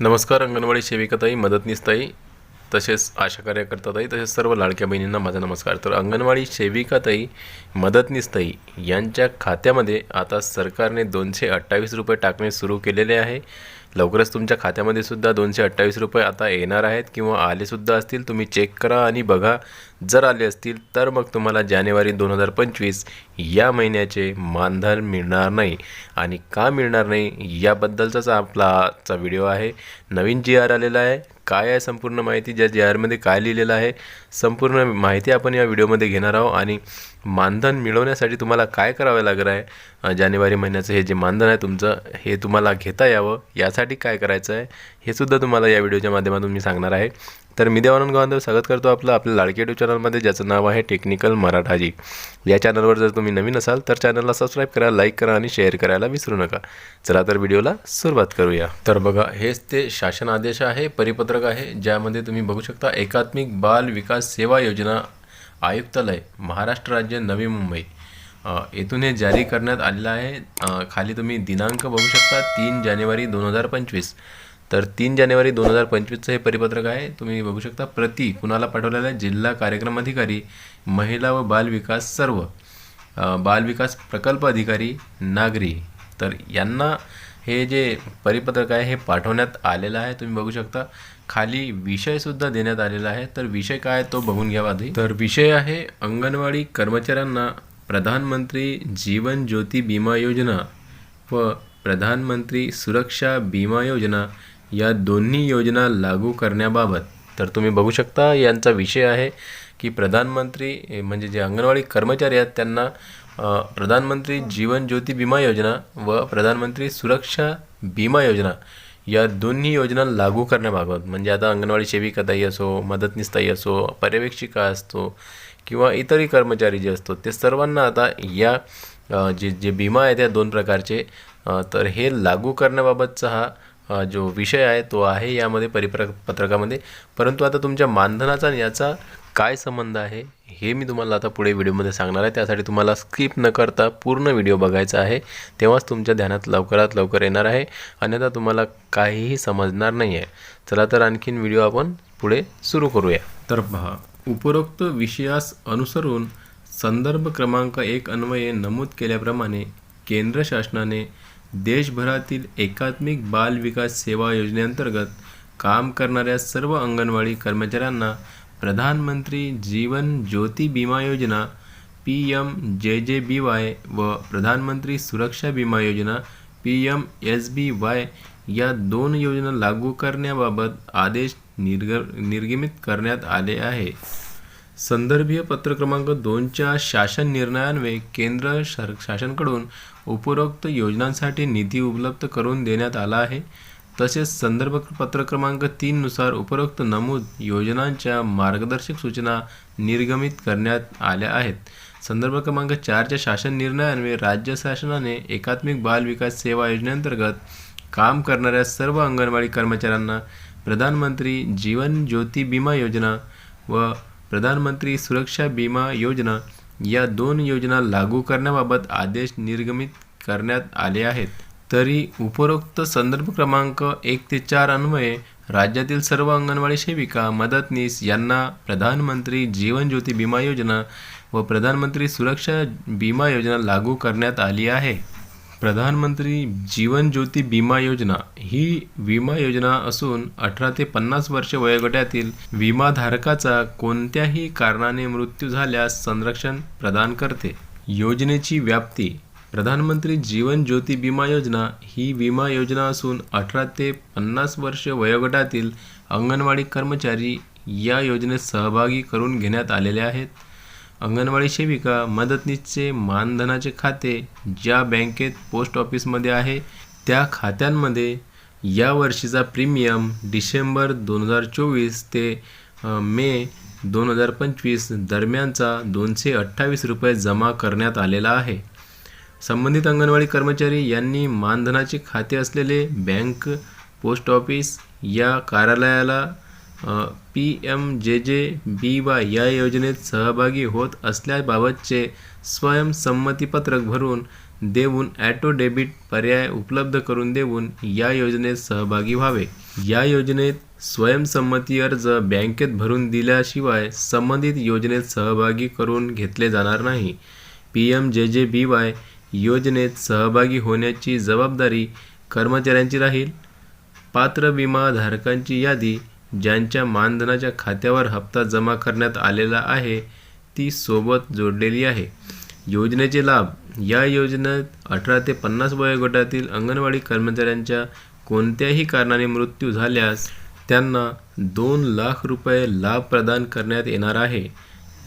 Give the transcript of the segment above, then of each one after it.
नमस्कार अंगणवाडी सेविकाताई मदतनीसताई तसेच आशा कार्यकर्ताताई तसेच सर्व लाडक्या बहिणींना माझा नमस्कार. तर अंगणवाडी सेविकाताई मदतनीसताई यांच्या खात्यामध्ये आता सरकारने दोनशे अठ्ठावीस रुपये टाकणे सुरू केलेले आहे. लवकरच तुमच्या खात्यामध्ये सुद्धा दोनशे अठ्ठावीस रुपये आता येणार आहेत किंवा आलेसुद्धा असतील. तुम्ही चेक करा आणि बघा. जर आले असतील तर मग तुम्हाला जानेवारी दोन हजार पंचवीस या महिन्याचे मानधन मिळणार नाही. आणि का मिळणार नाही याबद्दलचाच आपला आजचा व्हिडिओ आहे. नवीन जी आर आलेला आहे काय आहे संपूर्ण माहिती ज्या जी आरमध्ये काय लिहिलेलं आहे संपूर्ण माहिती आपण या व्हिडिओमध्ये घेणार आहोत. आणि मानधन मिळवण्यासाठी तुम्हाला काय करावं लागणार आहे जानेवारी महिन्याचं हे जे मानधन आहे तुमचं हे तुम्हाला घेता यावं यासाठी काय करायचं आहे हे सुद्धा तुम्हाला या व्हिडिओच्या माध्यमातून मी सांगणार आहे. तर मी देवानंद गावंदेव स्वागत करतो आपलं आपल्या लाडके यूट्यूब चॅनलमध्ये ज्याचं नाव आहे टेक्निकल मराठाजी या चॅनलवर जर तुम्ही नवीन असाल तर चॅनलला सबस्क्राईब करा लाईक करा आणि शेअर करायला विसरू नका. चला तर व्हिडिओला सुरुवात करूया. तर बघा हेच ते शासन आदेश आहे परिपत्रक आहे ज्यामध्ये तुम्ही बघू शकता एकात्मिक बाल विकास सेवा योजना आयुक्तालय महाराष्ट्र राज्य नवी मुंबई. येथून हे जारी करण्यात आलेलं आहे. खाली तुम्ही दिनांक बघू शकता तीन जानेवारी दोन हजार पंचवीस. तर तीन जानेवारी दोन हजार पंचवीसचं हे परिपत्रक आहे. तुम्ही बघू शकता प्रति कुणाला पाठवलेलं आहे? जिल्हा कार्यक्रम अधिकारी महिला व बाल विकास सर्व. बालविकास प्रकल्प अधिकारी नागरी. तर यांना हे जे परिपत्रक आहे हे पाठवण्यात आलेलं आहे. तुम्ही बघू शकता खाली विषयसुद्धा देण्यात आलेला आहे. तर विषय काय तो बघून घ्यावा आधी. तर विषय आहे अंगणवाडी कर्मचाऱ्यांना प्रधानमंत्री जीवन ज्योती विमा योजना व प्रधानमंत्री सुरक्षा विमा योजना या दोन्ही योजना लागू करण्याबाबत तर तुम्ही बघू शकता यांचा विषय आहे की प्रधानमंत्री म्हणजे जे अंगणवाडी कर्मचारी आहेत त्यांना प्रधानमंत्री जीवन ज्योती विमा योजना व प्रधानमंत्री सुरक्षा विमा योजना या दोन्ही योजना लागू करण्याबाबत म्हणजे आता अंगणवाडी सेविकाताई असो मदतनीसताई असो पर्यवेक्षिका असतो किंवा इतरही कर्मचारी जे असतो ते सर्वांना आता या जे जे विमा आहेत या दोन प्रकारचे तर हे लागू करण्याबाबतचा हा जो विषय आहे तो आहे यामध्ये परिप्र पत्रकामध्ये. परंतु आता तुमच्या मानधनाचा आणि याचा काय संबंध आहे हे मी तुम्हाला आता पुढे व्हिडिओमध्ये सांगणार आहे. त्यासाठी तुम्हाला स्किप न करता पूर्ण व्हिडिओ बघायचा आहे. तेव्हाच तुमच्या ध्यानात लवकरात लवकर येणार आहे. अन्यथा तुम्हाला काहीही समजणार नाही आहे चला तर आणखीन व्हिडिओ आपण पुढे सुरू करूया. तर पहा उपरोक्त विषयास अनुसरून संदर्भ क्रमांक एक अन्वये नमूद केल्याप्रमाणे केंद्र शासनाने देशभरातील एकात्मिक बाल विकास सेवा योजनेअंतर्गत काम करणाऱ्या सर्व अंगणवाडी कर्मचाऱ्यांना प्रधानमंत्री जीवन ज्योती विमा योजना P M J J B Y व प्रधानमंत्री सुरक्षा विमा योजना P M S B Y या दोन योजना लागू करण्याबाबत आदेश निर्ग निर्गमित करण्यात आले आहे. संदर्भीय पत्र क्रमांक दोनच्या शासन निर्णयान्वये केंद्र शर शासनकडून उपरोक्त योजनांसाठी निधी उपलब्ध करून देण्यात आला आहे. तसेच संदर्भ पत्र क्रमांक तीननुसार उपरोक्त नमूद योजनांच्या मार्गदर्शक सूचना निर्गमित करण्यात आल्या आहेत. संदर्भ क्रमांक चारच्या शासन निर्णयान्वये राज्य शासनाने एकात्मिक बाल विकास सेवा योजनेअंतर्गत काम करणाऱ्या सर्व अंगणवाडी कर्मचाऱ्यांना प्रधानमंत्री जीवन ज्योती विमा योजना व प्रधानमंत्री सुरक्षा विमा योजना या दोन योजना लागू करण्याबाबत आदेश निर्गमित करण्यात आले आहेत. तरी उपरोक्त संदर्भ क्रमांक एक ते चार अन्वये राज्यातील सर्व अंगणवाडी सेविका मदतनीस यांना प्रधानमंत्री जीवन ज्योती विमा योजना व प्रधानमंत्री सुरक्षा विमा योजना लागू करण्यात आली आहे. प्रधानमंत्री जीवन ज्योती विमा योजना ही विमा योजना असून अठरा ते पन्नास वर्ष वयोगटातील विमाधारकाचा कोणत्याही कारणाने मृत्यू झाल्यास संरक्षण प्रदान करते. योजनेची व्याप्ती. प्रधानमंत्री जीवन ज्योती विमा योजना ही विमा योजना असून अठरा ते पन्नास वर्ष वयोगटातील अंगणवाडी कर्मचारी या योजनेत सहभागी करून घेण्यात आलेले आहेत. अंगणवाडी सेविका मदतनीसचे मानधनाचे खाते ज्या बँकेत पोस्ट ऑफिसमध्ये आहे त्या खात्यांमध्ये या वर्षीचा प्रीमियम डिसेंबर दोन हजार चोवीस ते मे दोन हजार पंचवीस दरम्यानचा दोनशे अठ्ठावीस रुपये जमा करण्यात आलेला आहे. संबंधित अंगणवाडी कर्मचारी यांनी मानधनाचे खाते असलेले बँक पोस्ट ऑफिस या कार्यालयाला P M J J B Y या योजनेत सहभागी होत असल्याबाबतचे स्वयंसंमतीपत्रक भरून देऊन ॲटो डेबिट पर्याय उपलब्ध करून देऊन या योजनेत सहभागी व्हावे. या योजनेत स्वयंसंमती अर्ज बँकेत भरून दिल्याशिवाय संबंधित योजनेत सहभागी करून घेतले जाणार नाही. P M J J B Y योजनेत सहभागी होण्याची जबाबदारी कर्मचाऱ्यांची राहील. पात्र विमाधारकांची यादी ज्यांच्या मानधनाच्या खात्यावर हप्ता जमा करण्यात आलेला आहे ती सोबत जोडलेली आहे. योजनेचे लाभ. या योजनेत अठरा ते पन्नास वयोगटातील अंगणवाडी कर्मचाऱ्यांच्या कोणत्याही कारणाने मृत्यू झाल्यास त्यांना दोन लाख रुपये लाभ प्रदान करण्यात येणार आहे.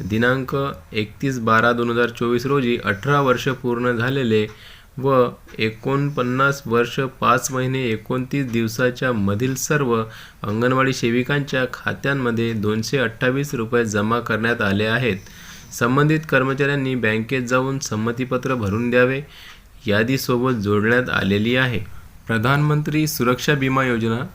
दिनांक एकतीस बारा दोन हजार चोवीस रोजी अठरा वर्ष पूर्ण झालेले व एकोणपन्नास वर्ष पाच महिने एकोणतीस दिवसाच्या मधील सर्व अंगणवाडी सेविकांच्या खात्यांमध्ये दोनशे अठ्ठावीस रुपये जमा करण्यात आले आहेत. संबंधित कर्मचाऱ्यांनी बँकेत जाऊन संमतीपत्र भरून द्यावे यादीसोबत जोडण्यात आलेली आहे. प्रधानमंत्री सुरक्षा विमा योजना.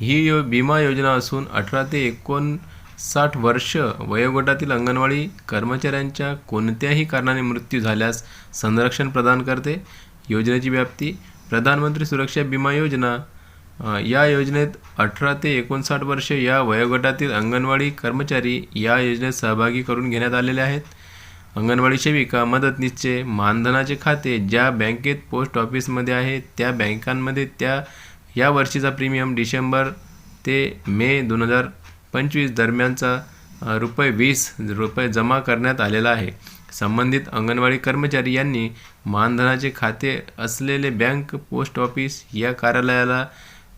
ही यो विमा योजना असून अठरा ते एकोणसाठ वर्ष वयोगटातील अंगणवाडी कर्मचाऱ्यांच्या कोणत्याही कारणाने मृत्यू झाल्यास संरक्षण प्रदान करते. योजनेची व्याप्ती प्रधानमंत्री सुरक्षा विमा योजना या योजनेत अठरा ते एकोणसाठ वर्ष या वयोगटातील अंगणवाडी कर्मचारी या योजनेत सहभागी करून घेण्यात आलेले आहेत. अंगणवाडी सेविका मदतनीसचे मानधनाचे खाते ज्या बँकेत पोस्ट ऑफिसमध्ये आहे त्या बँकांमध्ये त्या या वर्षीचा प्रीमियम डिसेंबर ते मे दोन हजार पंचवीस दरम्यानचा रुपये वीस रुपये जमा करण्यात आलेला आहे. संबंधित अंगणवाडी कर्मचारी यांनी मानधनाचे खाते असलेले बँक पोस्ट ऑफिस या कार्यालयाला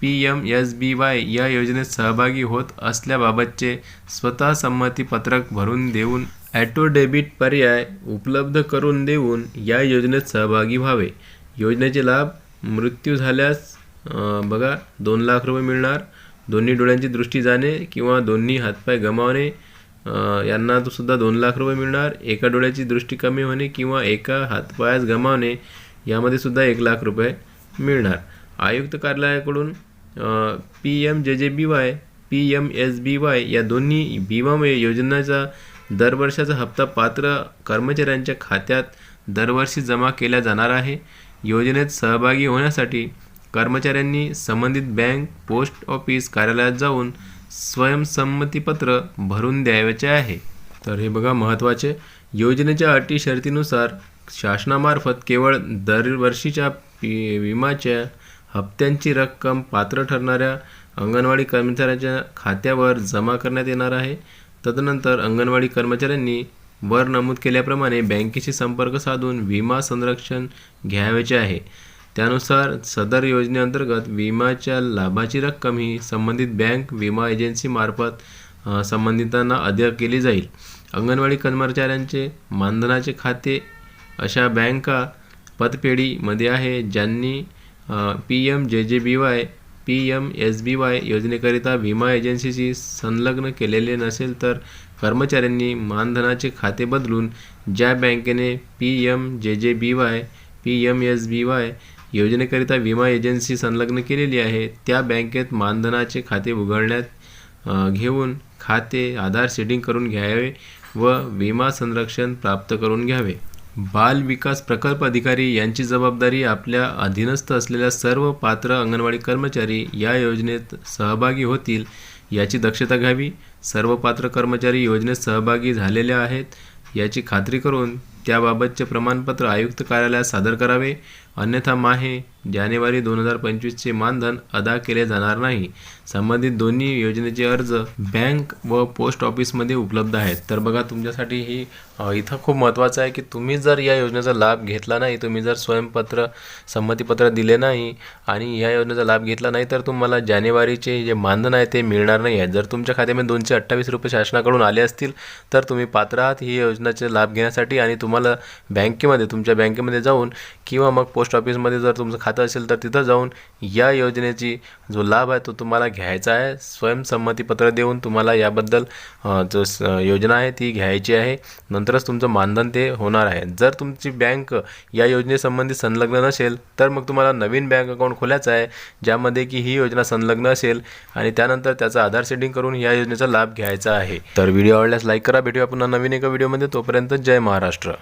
P M S B Y या योजनेत सहभागी होत असल्याबाबतचे स्वतः संमतीपत्रक भरून देऊन ॲटो डेबिट पर्याय उपलब्ध करून देऊन या योजनेत सहभागी व्हावे. योजनेचे लाभ मृत्यू झाल्यास बघा दोन लाख रुपये मिळणार. दोन्ही डोळ्यांची दृष्टी जाणे किंवा दोन्ही हातपाय गमावणे यांना तो सुद्धा दोन लाख रुपये मिळणार. एका डोळ्याची दृष्टी कमी होणे किंवा एका हातपायास गमावणे यामध्ये सुद्धा एक लाख रुपये मिळणार. आयुक्त कार्यालयाकडून P M J J B Y P M S B Y या दोन्ही विमा योजनेचा दरवर्षाचा हप्ता पात्र कर्मचाऱ्यांच्या खात्यात दरवर्षी जमा केला जाणार आहे. योजनेत सहभागी होण्यासाठी कर्मचाऱ्यांनी संबंधित बँक पोस्ट ऑफिस कार्यालयात जाऊन स्वयंसंमतीपत्र भरून द्यावयाचे आहे. तर हे बघा महत्त्वाचे योजनेच्या अटी शर्तीनुसार शासनामार्फत केवळ दरवर्षीच्या पी विमाच्या हप्त्यांची रक्कम पात्र ठरणाऱ्या अंगणवाडी कर्मचाऱ्यांच्या खात्यावर जमा करण्यात येणार आहे. तदनंतर अंगणवाडी कर्मचाऱ्यांनी वर नमूद केल्याप्रमाणे बँकेशी संपर्क साधून विमा संरक्षण घ्यावयाचे आहे. त्यानुसार सदर योजनेअंतर्गत विम्याच्या लाभाची रक्कम ही संबंधित बँक विमा एजन्सीमार्फत संबंधितांना अद्य केली जाईल. अंगणवाडी कर्मचाऱ्यांचे मानधनाचे खाते अशा बँका पतपेढीमध्ये आहे ज्यांनी P M J J B Y P M S B Y योजनेकरिता विमा एजन्सीशी संलग्न केलेले नसेल तर कर्मचाऱ्यांनी मानधनाचे खाते बदलून ज्या बँकेने P M J J B Y P M S B Y योजनेकरिता विमा एजन्सी संलग्न केलेली आहे. त्या बँकेत मानधनाचे खाते उघडण्यात घेऊन खाते आधार सेटिंग करून घ्यावे व विमा संरक्षण प्राप्त करून घ्यावे. बाल विकास प्रकल्प अधिकारी यांची जबाबदारी आपल्या अधीनस्थ असलेल्या सर्व पात्र अंगणवाडी कर्मचारी या योजनेत सहभागी होतील याची दक्षता घ्यावी. सर्व पात्र कर्मचारी योजनेत सहभागी झालेले आहेत याची खात्री करून त्याबाबतचे प्रमाणपत्र आयुक्त कार्यालयात सादर करावे. अन्यथा माहे जानेवारी दोन हजार पंचवीसचे मानधन अदा केले जाणार नाही. संबंधित दोन्ही योजनेचे अर्ज बँक व पोस्ट ऑफिसमध्ये उपलब्ध आहेत. तर बघा तुमच्यासाठी ही इथं खूप महत्त्वाचं आहे की तुम्ही जर या योजनेचा लाभ घेतला नाही तुम्ही जर स्वयंपत्र संमतीपत्र दिले नाही आणि या योजनेचा लाभ घेतला नाही तर तुम्हाला जानेवारीचे जे मानधन आहे ते मिळणार नाही आहे. जर तुमच्या खात्यामध्ये दोनशे अठ्ठावीस रुपये शासनाकडून आले असतील तर तुम्ही पात्र आहात ही योजनेचे लाभ घेण्यासाठी आणि तुम्हाला बँकेमध्ये तुमच्या बँकेमध्ये जाऊन किंवा मग पोस्ट पोस्ट ऑफिसमध्ये जर तुमचं खातं असेल तर तिथं जाऊन या योजनेची जो लाभ आहे तो तुम्हाला घ्यायचा आहे. स्वयंसंमतीपत्र देऊन तुम्हाला याबद्दल जो स- योजना आहे ती घ्यायची आहे. नंतरच तुमचं मानधन ते होणार आहे. जर तुमची बँक या योजनेसंबंधी संलग्न नसेल तर मग तुम्हाला नवीन बँक अकाउंट खोलायचं आहे ज्यामध्ये की ही योजना संलग्न असेल आणि त्यानंतर त्याचा आधार सेटिंग करून या योजनेचा लाभ घ्यायचा आहे. तर व्हिडिओ आवडल्यास लाईक करा. भेटूया पुन्हा नवीन एका व्हिडिओमध्ये. तोपर्यंत जय महाराष्ट्र.